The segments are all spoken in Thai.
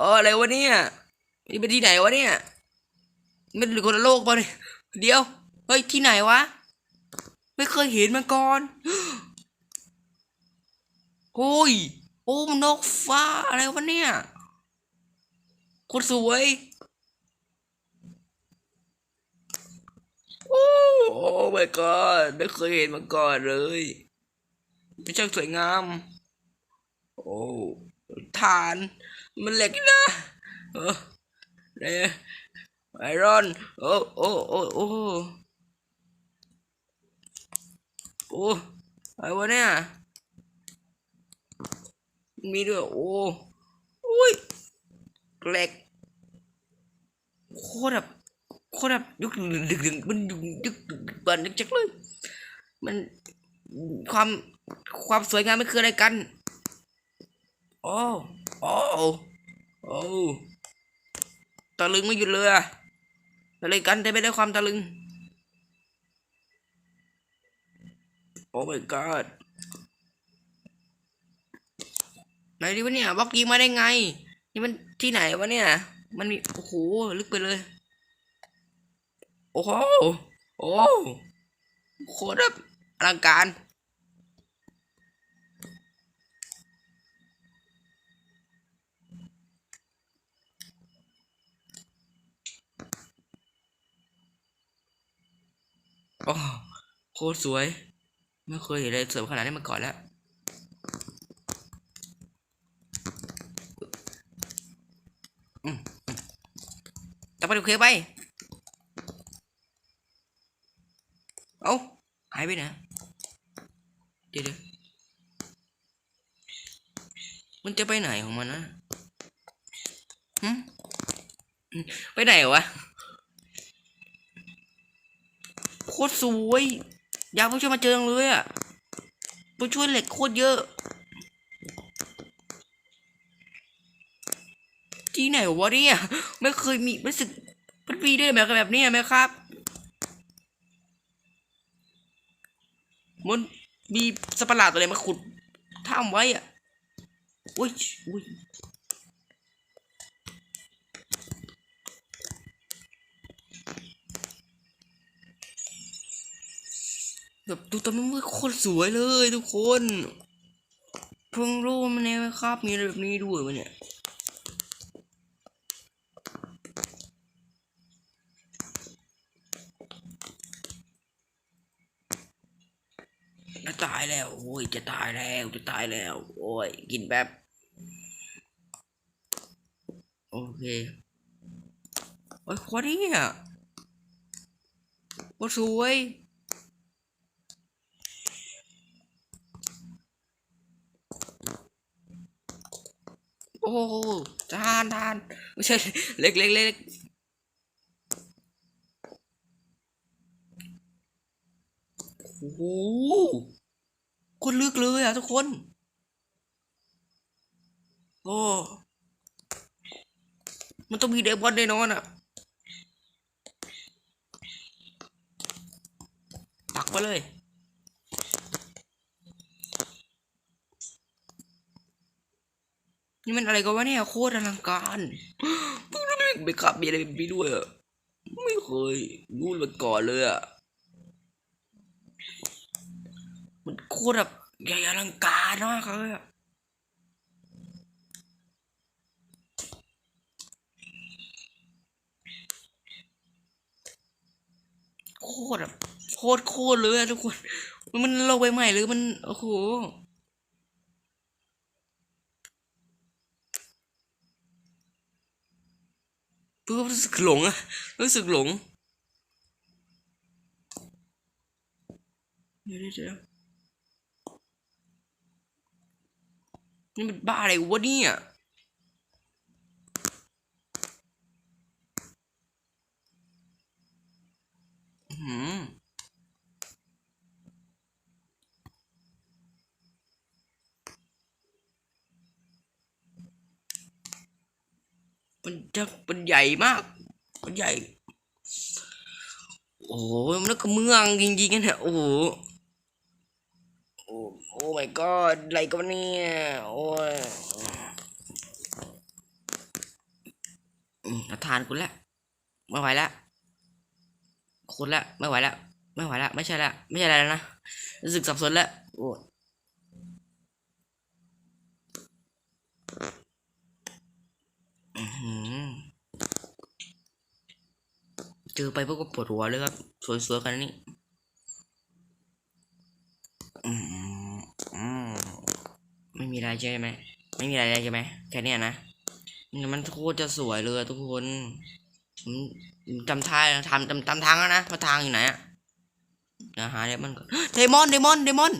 อออะไรวะเนี่ยนี่เป็นที่ไหนวะเนี่ยมันคนละโลกปะเนี่ยเดี๋ยว เฮ้ย ที่ไหนวะ ไม่เคยเห็นมาก่อน โอ้ย โอ้มันนกฟ้าอะไรวะเนี่ยคตรสวย โอ้โอ้ my god ไม่เคยเห็นมาก่อนเลยเป็นช่างสวยงาม โอ้ ฐาน มันเหล็กนะเออเนี่ยไอรอน โอ้โอ้โอ้โอ้โอ้อะไรวะเนี่ยมีด้วยโอ้โอ้ยเหล็กโคตรแบบโคตรแบบยุกดึกดึกมันยุกดึกดึกบันดึกจักเลย มันความความสวยงามไมันคืออะไรกัน โอ้โอ้ โอ้ตะลึงไม่หยุดเลยอะอะไรกันแต่ไม่ได้ความตะลึง โอ้ my god ไหนดิวะเนี่ยบล็อกยิงมาได้ไง นี่มันที่ไหนวะเนี่ย มันมี โอ้โห ลึกไปเลย โอ้โห โอ้โคตรแบบอลังการ โอ้โคตรสวย ไม่เคยเห็นอะไรสวยขนาดนี้มาก่อนแล้วอืมอืมจะไปดูเคไป เอาหายไปไหนเดี๋ยวดูมันจะไปไหนของมันนะหึไปไหนวะ โคตรสวย อยากผู้ช่วยมาเจอจังเลยอะผู้ช่วยเหล็กโคตรเยอะ ที่ไหนวะเนี่ยไม่เคยมีรู้สึกมันมีด้วยแบบแบบนี้ไหมครับ มันมีสัตว์ประหลาตัวอะไรมาขุดถ้ำไว้อะอุ้ยอุ้ย แบบดูตอนนั้มันโคตรสวยเลยทุกคนเพิ่งรู้มันเนี่ยครับมีอะไรแบบนี้ด้วยวะเนี่ยจะตายแล้วโอ้ยจะตายแล้วจะตายแล้ว โอ้ยกินแบบโอเคโอ้ยควานี่อะว่าสวย อ้ทานทานไม่ใช่เล็กเล็กเล็กโอ้โหคนลึกเลยอะทุกคน โอ้ มันต้องมีเดบอนแน่นอนอะปักมาเลย นี่มันอะไรกันวะเนี่ยโคตรอลังการเพิ่งรู้ไม่ขับมีอะไรแบบนี้ด้วยอะไม่เคยรู้มาก่อนเลยอะมันโคตรแบบใหญ่อลังการมากเลยอะโคตรแบบโคตรโคตรเลยอะทุกคน มันมันโลกใบใหม่หรือมัน โอ้โห รู้สึกหลงอะรู้สึกหลงเดี๋ยวเดี๋ยวนี่มันบ้าอะไรวะเนี่ย มันจะมันใหญ่มาก มันใหญ่ โอ้โหมันก็เมืองจริงๆกันเนี่ยโอ้โหโอ้โอ้ my god อะไรกันเนี่ยโอ้ยอาทานคุณละไม่ไหวละคุณละไม่ไหวละไม่ไหวละไม่ใช่ละไม่ใช่อะไรแล้วนะรู้สึกสับสนละโอ้ เจอไปพวกก็ปวดหัวเลยครับ สวยๆกันนี้ไม่มีอะไรใช่ไหม ไม่มีอะไรใช่ไหม แค่นี้นะมันโคตรจะสวยเลยทุกคนผมจำทางทำจำจำทางแล้วนะว่าทางอยู่ไหนอะหาเดมอนก่อนเดมอนเดมอนเดมอน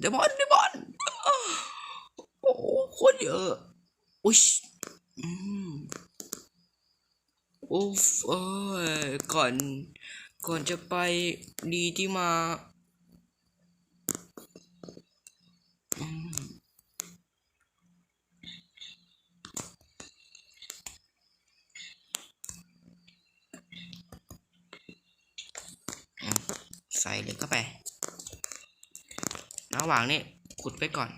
เดมอนเดมอน อ้โหโคตรเยอะอุ้ยโอ้ฟเอ้ยก่อน ก่อนจะไปดีที่มาใส่เหล็กเข้าไประหว่างนี้ขุดไปก่อน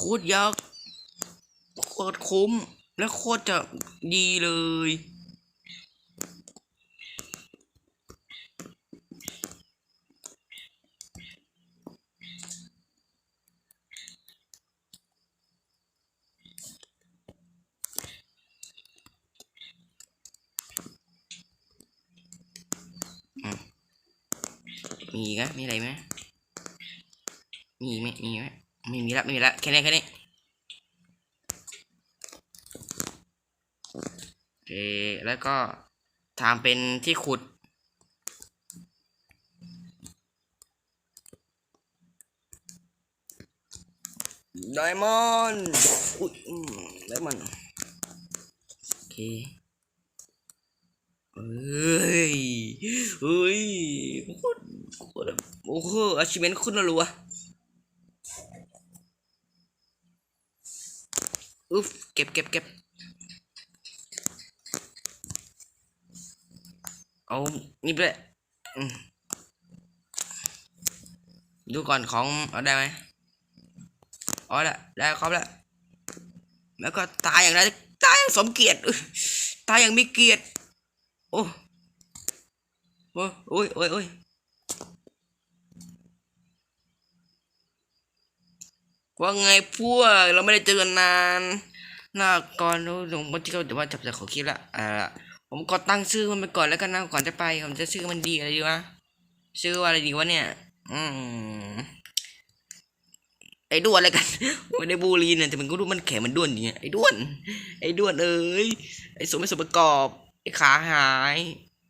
คตรยักษ์โคตรคุ้ม และโคตรจะดีเลย มีอีกะมีอะไรไหมมีไหมมีไหม ไม่มีละไม่มีละแค่นี้แค่นี้โอเคแล้วก็ทำเป็นที่ขุด ไดมอนด์อุ้ยไดมอนด์โอเคเอ้ยเฮ้ยโคตรโคตรโอ้โหอาชิเมนขึ้นแล้วรัว อุ๊บเก็บเก็บเก็บเอานี่ไปเลยดูก่อนของเอาได้ไหมอ๋อละได้ครบแล้วแล้วก็ตายอย่างไรตายอย่างสมเกียรติตายอย่างมีเกียรติโอ้โอ้ยโอ้ยโอ้ยโอ้ย ว่าไงพวกเราไม่ได้เจอกันนานหน้าก่อนดูหลวงพ่อที่เขาเดี๋ยวว่าจับจากขอคลิปละอ่าผมก็ตั้งชื่อมันไปก่อนแล้วกันนะก่อนจะไปผมจะชื่อมันดีอะไรดีวะชื่อว่าอะไรดีวะเนี่ย อืมไอ้ด้วนอะไรกันไม่ได้บูลลีเนี่ยแต่มันก็รู้มันแข็มันด้วนอย่างเงี้ยไอ้ด้วน ไอ้ด้วนเอ้ยไอ้สมไม่สมประกอบไอ้ขาหาย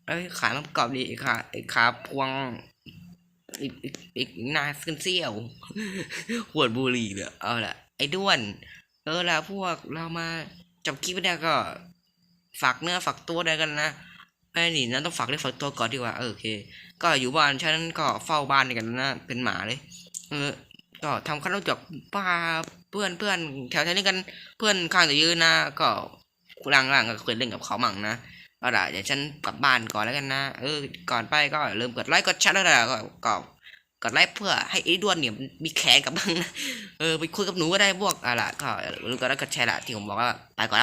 ไอ้ขามันประกอบดีไอ้ขาไอ้ขาพวง อีกอีกอีกนาขึ้นเสี้ยวหวดบุหรี่เลยเอาละไอ้ด้วน เออละพวกเรามาจับคลิปได้ก็ ฝากเนื้อฝากตัวได้กันนะไอ้นี่นะต้องฝากได้ฝากตัวก่อนดีกว่าเออโอเค ก็อยู่บ้านฉันก็เฝ้าบ้านกันนะเป็นหมาเลย เออก็ทำขั้นรู้จักป้าเพื่อนเพื่อนแถวๆนี้กันเพื่อนข้างจะยืนนะก็หลังๆก็เคยเล่นกับเขามั่งนะ เอาล่ะเดี๋ยวฉันกลับบ้านก่อนแล้วกันนะ เออ ก่อนไปก็ลืมกดไลค์กดแชร์แล้วยนะก็ก็กดไลค์เพื่อให้ไอ้ด้วนเนี่ยมีแขนกับบ้างนะ เออไปคุยกับหนูก็ได้พวกเอาล่ะก็อย่าลืมกดไลค์กดแชร์ละที่ผมบอกว่าไปก่อน